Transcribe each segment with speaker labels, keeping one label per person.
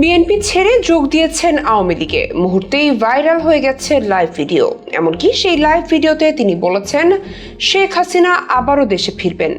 Speaker 1: BNP ছেড়ে যোগ দিয়েছেন আওয়ামী লীগে। মুহূর্তেই ভাইরাল হয়ে গেছে লাইভ ভিডিও এমনকি সেই লাইভ ভিডিওতে তিনি বলেছেন, শেখ হাসিনা আবারও দেশে ফিরবেন।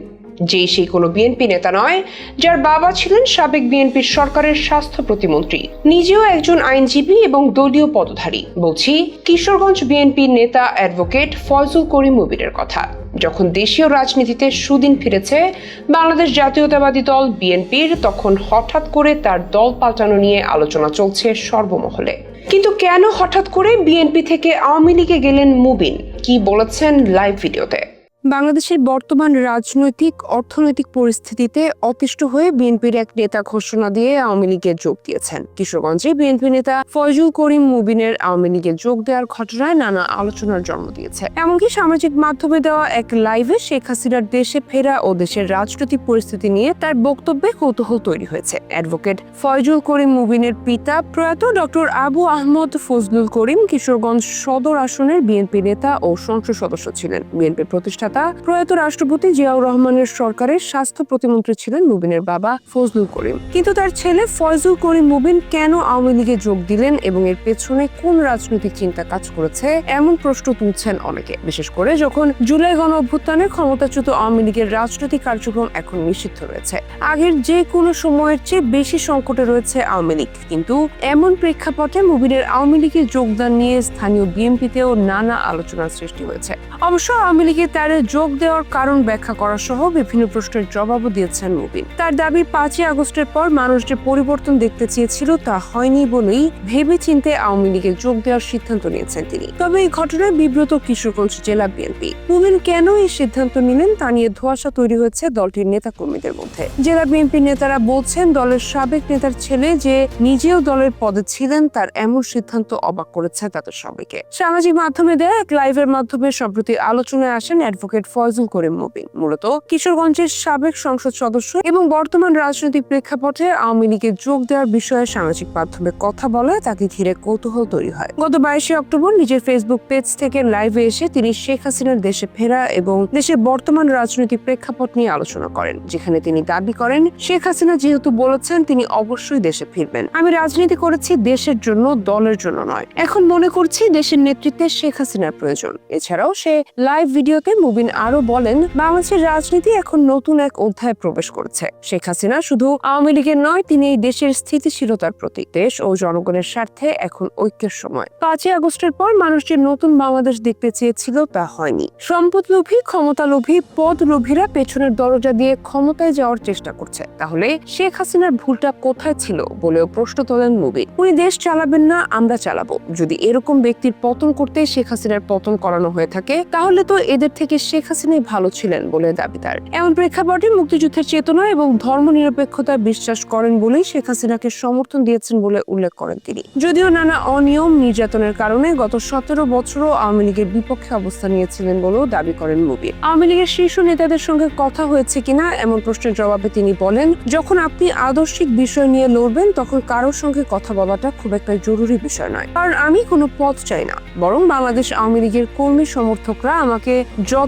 Speaker 1: যেই সেই কোনো বিএনপি নেতা নয়, যার বাবা ছিলেন সাবেক বিএনপির সরকারের স্বাস্থ্য প্রতিমন্ত্রী। নিজেও একজন আইনজীবী এবং দলীয় পদধারী। বলছি, কিশোরগঞ্জ বিএনপির নেতা অ্যাডভোকেট ফয়জুল করিম মুবিরের কথা। যখন দেশীয় রাজনীতিতে সুদিন ফিরেছে, বাংলাদেশ জাতীয়তাবাদী দল বিএনপির, তখন হঠাৎ করে তার দল পাল্টানো নিয়ে আলোচনা চলছে সর্বমহলে। কিন্তু কেন হঠাৎ করে বিএনপি থেকে আওয়ামী লীগে গেলেন মুবিন? কি বলেছেন লাইভ ভিডিওতে? বাংলাদেশের বর্তমান রাজনৈতিক, অর্থনৈতিক পরিস্থিতিতে অতিষ্ঠ হয়ে বিএনপির এক নেতা ঘোষণা দিয়ে আওয়ামী লীগে যোগ দিয়েছেন। কিশোরগঞ্জে বিএনপি নেতা ফয়জুল করিম মুবিনের আওয়ামী লীগে যোগ দেওয়ার ঘটনায় নানা আলোচনার জন্ম দিয়েছে। এমনকি সামাজিক মাধ্যমে দেওয়া এক লাইভে শেখ হাসিনার দেশে ফেরা ও দেশের রাজনৈতিক পরিস্থিতি নিয়ে তার বক্তব্যে কৌতূহল তৈরি হয়েছে। অ্যাডভোকেট ফয়জুল করিম মুবিনের পিতা প্রয়াত ডক্টর আবু আহমদ ফজলুল করিম কিশোরগঞ্জ সদর আসনের বিএনপি নেতা ও সংসদ সদস্য ছিলেন। বিএনপির প্রতিষ্ঠাতা প্রয়াত রাষ্ট্রপতি জিয়াউর রহমানের সরকারের স্বাস্থ্য প্রতিমন্ত্রী ছিলেন মুবিনের বাবা ফজলুল করিম। কিন্তু তার ছেলে ফয়জুল করিম মুবিন কেন আওয়ামী লীগে যোগ দিলেন এবং এর পেছনে কোন রাজনৈতিক চিন্তা কাজ করেছে, এমন প্রশ্ন তুলছেন অনেকে। বিশেষ করে যখন জুলাই গণ অভ্যুত্থানে ক্ষমতাচ্যুত আওয়ামী লীগের রাজনৈতিক কার্যক্রম এখন নিষিদ্ধ রয়েছে। আগের যে কোনো সময়ের চেয়ে বেশি সংকটে রয়েছে আওয়ামী লীগ। কিন্তু এমন প্রেক্ষাপটে মুবিনের আওয়ামী লীগে যোগদান নিয়ে স্থানীয় বিএনপিতেও নানা আলোচনার সৃষ্টি হয়েছে। অবশ্য আওয়ামী লীগে তার যোগ দেওয়ার কারণ ব্যাখ্যা করা সহ বিভিন্ন প্রশ্নের জবাবও দিয়েছেন মুবিন। তার দাবি, পাঁচই আগস্টের পর মানুষ যে পরিবর্তন দেখতে চেয়েছিল তা হয়নি বলেই ভেবে চিনতে আওয়ামী লীগে যোগ দেওয়ার সিদ্ধান্ত নিয়েছেন তিনি। তবে এই ঘটনায় বিব্রত কিশোরগঞ্জ জেলা বিএনপি। মুবিন, কেন এই সিদ্ধান্ত নিলেন তা নিয়ে ধোঁয়াশা তৈরি হয়েছে দলটির নেতা কর্মীদের মধ্যে। জেলা বিএনপি নেতারা বলছেন, দলের সাবেক নেতার ছেলে যে নিজেও দলের পদে ছিলেন, তার এমন সিদ্ধান্ত অবাক করেছে তাদের সবাইকে। সামাজিক মাধ্যমে দেয়া এক লাইভের মাধ্যমে সম্প্রতি আলোচনায় আসেন অ্যাডভোকেট ফয়জুল করিম মুবিন। মূলত কিশোরগঞ্জের সাবেক সংসদ সদস্য এবং বর্তমান রাজনৈতিক প্রেক্ষাপটে আওয়ামী লীগে যোগ দেওয়ার বিষয়ে সামাজিক মাধ্যমে কথা বলে তাকে ঘিরে কৌতূহল তৈরি হয়। গত বাইশে অক্টোবর নিজের ফেসবুক পেজ থেকে লাইভে এসে তিনি শেখ হাসিনার দেশে ফেরা এবং দেশের বর্তমান রাজনৈতিক প্রেক্ষাপট নিয়ে আলোচনা করেন, যেখানে তিনি দাবি করেন, শেখ হাসিনা যেহেতু বলেছেন তিনি অবশ্যই দেশে ফিরবেন। আমি রাজনীতি করেছি দেশের জন্য, দলের জন্য নয়। এখন মনে করছি দেশের নেতৃত্বে শেখ হাসিনার প্রয়োজন। এছাড়াও সে লাইভ ভিডিওতে মুবিন আরও বলেন, বাংলাদেশের রাজনীতি এখন নতুন এক অধ্যায়ে প্রবেশ করেছে। শেখ হাসিনা শুধু আওয়ামী লীগের নয়, তিনি এই দেশের স্থিতিশীলতার প্রতীক। দেশ ও জনগণের স্বার্থে এখন ঐক্যের সময়। পাঁচই আগস্টের পর মানুষ যে নতুন বাংলাদেশ দেখতে চেয়েছিল তা হয়নি। সম্পদ লোভী, ক্ষমতা লোভী, পদ লোভীরা পেছনের দরজা দিয়ে ক্ষমতায় যাওয়ার চেষ্টা করছে। তাহলে শেখ হাসিনার ভুলটা কোথায় ছিল বলেও প্রশ্ন তোলেন মুবিন। উনি দেশ চালাবেন না, আমরা চালাবো। যদি এরকম ব্যক্তির পতন করতে শেখ হাসিনার পতন করানো হয়ে থাকে, তাহলে তো এদের থেকে শেখ হাসিনাই ভালো ছিলেন বলে দাবি তার। এমন প্রেক্ষাপটে মুক্তিযুদ্ধের চেতনা এবং ধর্ম নিরপেক্ষতায় বিশ্বাস করেন বলেই শেখ হাসিনাকে সমর্থন দিয়েছেন বলে উল্লেখ করেন তিনি। যদিও নানা অনিয়ম, নির্যাতনের কারণে গত সতেরো বছরও আওয়ামী লীগের বিপক্ষে অবস্থান নিয়েছিলেন বলেও দাবি করেন মুবির আওয়ামী লীগের শীর্ষ নেতাদের সঙ্গে কথা হয়েছে কিনা এমন প্রশ্নের জবাবে তিনি বলেন, যখন আপনি আদর্শিক বিষয় নিয়ে লড়বেন, তখন কারোর সঙ্গে কথা বলাটা খুব একটা জরুরি বিষয় নয়। কারণ আমি কোনো পথ চাই না। বরং বাংলাদেশ আওয়ামী লীগের কর্মী সমর্থকরা আমাকে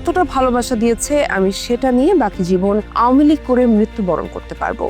Speaker 1: যতটা ভালোবাসা দিয়েছে আমি সেটা নিয়ে বাকি জীবন আওয়ামী লীগ করে মৃত্যুবরণ করতে পারব।